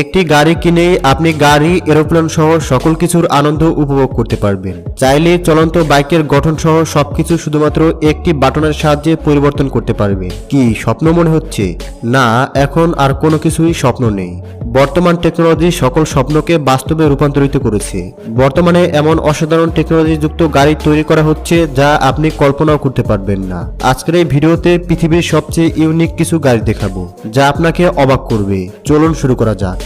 একটি গাড়ি কিনে আপনি গাড়ি, এরোপ্লেন সহ সকল কিছুর আনন্দ উপভোগ করতে পারবেন। চাইলে চলন্ত বাইকের গঠন সহ সবকিছু শুধুমাত্র একটি বাটনের সাহায্যে পরিবর্তন করতে পারবে। কি স্বপ্ন মনে হচ্ছে? না, এখন আর কোনো কিছুই স্বপ্ন নেই। বর্তমান টেকনোলজি সকল স্বপ্নকে বাস্তবে রূপান্তরিত করেছে। বর্তমানে এমন অসাধারণ টেকনোলজি যুক্ত গাড়ি তৈরি করা হচ্ছে যা আপনি কল্পনাও করতে পারবেন না। আজকের এই ভিডিওতে পৃথিবীর সবচেয়ে ইউনিক কিছু গাড়ি দেখাবো, যা আপনাকে অবাক করবে। চলুন শুরু করা যাক।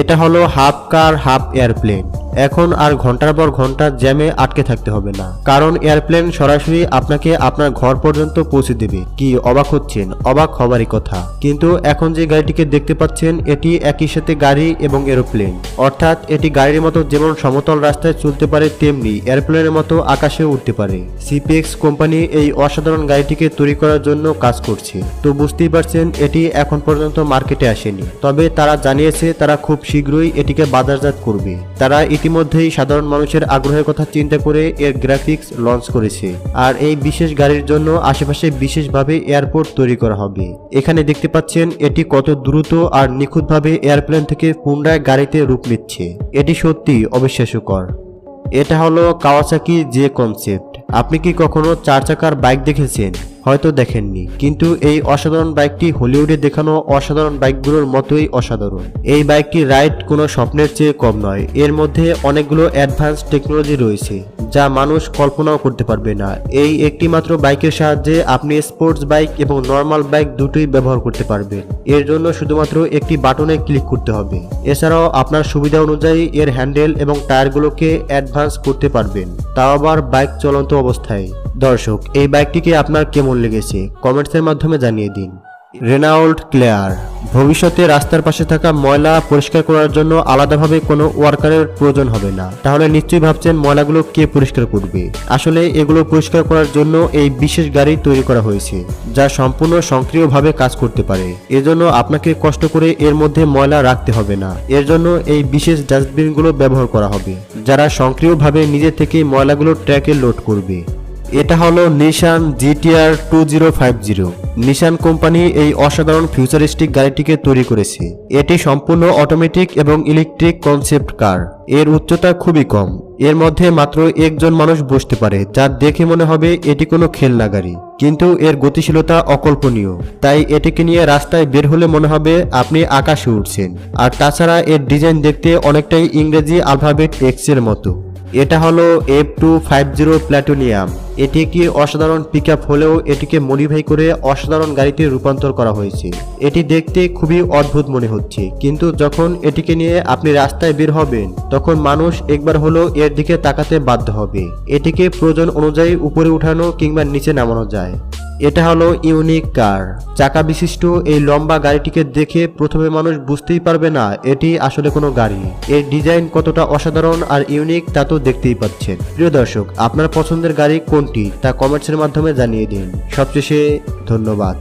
এটা হলো হাফ কার, হাফ এয়ারপ্লেন। এখন আর ঘণ্টার পর ঘণ্টা জ্যামে আটকে থাকতে হবে না। কারণ এয়ারপ্লেন সরাসরি আপনাকে আপনার ঘর পর্যন্ত পৌঁছে দেবে। কি অবাক হচ্ছেন? অবাক হবারই কথা। কিন্তু এখন যে গাড়িটিকে দেখতে পাচ্ছেন, এটি একই সাথে গাড়ি এবং এরোপ্লেন। অর্থাৎ এটি গাড়ির মতো যেমন সমতল রাস্তায় চলতে পারে, তেমনি এয়ারপ্লেনের মতো আকাশে উঠতে পারে। সিপিএক্স কোম্পানি এই অসাধারণ গাড়িটিকে তৈরি করার জন্য কাজ করছে। তো বুঝতেই পারছেন, এটি এখন পর্যন্ত মার্কেটে আসেনি। তবে তারা জানিয়েছে, তারা খুব শীঘ্রই এটিকে বাজারজাত করবে। তারা ইতিমধ্যেই সাধারণ মানুষের আগ্রহের কথা চিন্তা করে এর গ্রাফিক্স লঞ্চ করেছে। আর এই বিশেষ গাড়ির জন্য আশেপাশে বিশেষভাবে এয়ারপোর্ট তৈরি করা হবে। এখানে দেখতে পাচ্ছেন, এটি কত দ্রুত আর নিখুঁতভাবে এয়ারপ্লেন থেকে পুনরায় গাড়িতে রূপ নিচ্ছে। এটি সত্যি অবিশ্বাস্যকর। এটা হলো কাওয়াসাকি যে কনসেপ্ট আপনি কি কখনো চার চাকার বাইক দেখেছেন? হয়তো দেখেননি। কিন্তু এই অসাধারণ বাইকটি হলিউডে দেখানো অসাধারণ বাইকগুলোর মতোই অসাধারণ। এই বাইকটি রাইড কোনো স্বপ্নের চেয়ে কম নয়। এর মধ্যে অনেকগুলো অ্যাডভান্স টেকনোলজি রয়েছে, যা মানুষ কল্পনাও করতে পারবে না। এই একটি মাত্র বাইকের সাহায্যে আপনি স্পোর্টস বাইক এবং নর্মাল বাইক দুটোই ব্যবহার করতে পারবেন। এর জন্য শুধুমাত্র একটি বাটনে ক্লিক করতে হবে। এছাড়াও আপনার সুবিধা অনুযায়ী এর হ্যান্ডেল এবং টায়ারগুলোকে অ্যাডভান্স করতে পারবেন। তাও আবার বাইক চলন্ত অবস্থায়। দর্শক, এই বাইকটিকে আপনার কেমন লেগেছে? কমেন্টসের মাধ্যমে জানিয়ে দিন। রেনাউল্ড ক্লেয়ার। ভবিষ্যতে রাস্তার পাশে থাকা ময়লা পরিষ্কার করার জন্য আলাদাভাবে কোনো ওয়ার্কারের প্রয়োজন হবে না। তাহলে নিশ্চয়ই ভাবছেন ময়লাগুলো কে পরিষ্কার করবে? আসলে এগুলো পরিষ্কার করার জন্য এই বিশেষ গাড়ি তৈরি করা হয়েছে, যা সম্পূর্ণ সক্রিয়ভাবে কাজ করতে পারে। এজন্য আপনাকে কষ্ট করে এর মধ্যে ময়লা রাখতে হবে না। এর জন্য এই বিশেষ ডাস্টবিনগুলো ব্যবহার করা হবে, যারা সক্রিয়ভাবে নিজে থেকে ময়লাগুলো ট্র্যাকে লোড করবে। এটা হলো Nissan GTR two zero five zero Nissan company এই অসাধারণ ফিউচারিস্টিক গাড়িটিকে তৈরি করেছে। এটি সম্পূর্ণ অটোমেটিক এবং ইলেকট্রিক কনসেপ্ট কার এর উচ্চতা খুবই কম। এর মধ্যে মাত্র একজন মানুষ বসতে পারে যা দেখে মনে হবে এটি কোনো খেলনা গাড়ি। কিন্তু এর গতিশীলতা অকল্পনীয়। তাই এটিকে নিয়ে রাস্তায় বের হলে মনে হবে আপনি আকাশে উঠছেন আর তাছাড়া এর ডিজাইন দেখতে অনেকটাই ইংরেজি আলফাবেট এক্সের মতো। এটা হলো এফ টু ফাইভ জিরো প্ল্যাটোনিয়াম এটি একটি অসাধারণ পিক হলেও এটিকে মডিফাই করে অসাধারণ গাড়িতে রূপান্তর করা হয়েছে। এটি দেখতে খুবই অদ্ভুত মনে হচ্ছে। কিন্তু যখন এটিকে নিয়ে আপনি রাস্তায় বের হবেন, তখন মানুষ একবার হলেও এর দিকে তাকাতে বাধ্য হবে। এটিকে প্রয়োজন অনুযায়ী উপরে উঠানো কিংবা নিচে নামানো যায়। এটা হলো ইউনিক কার চাকা বিশিষ্ট এই লম্বা গাড়িটিকে দেখে প্রথমে মানুষ বুঝতেই পারবে না, এটি আসলে কোনো গাড়ি। এর ডিজাইন কতটা অসাধারণ আর ইউনিক তা তো দেখতেই পাচ্ছেন। প্রিয় দর্শক, আপনার পছন্দের গাড়ি কোনটি? তা কমেন্টসের মাধ্যমে জানিয়ে দিন। সবশেষে ধন্যবাদ।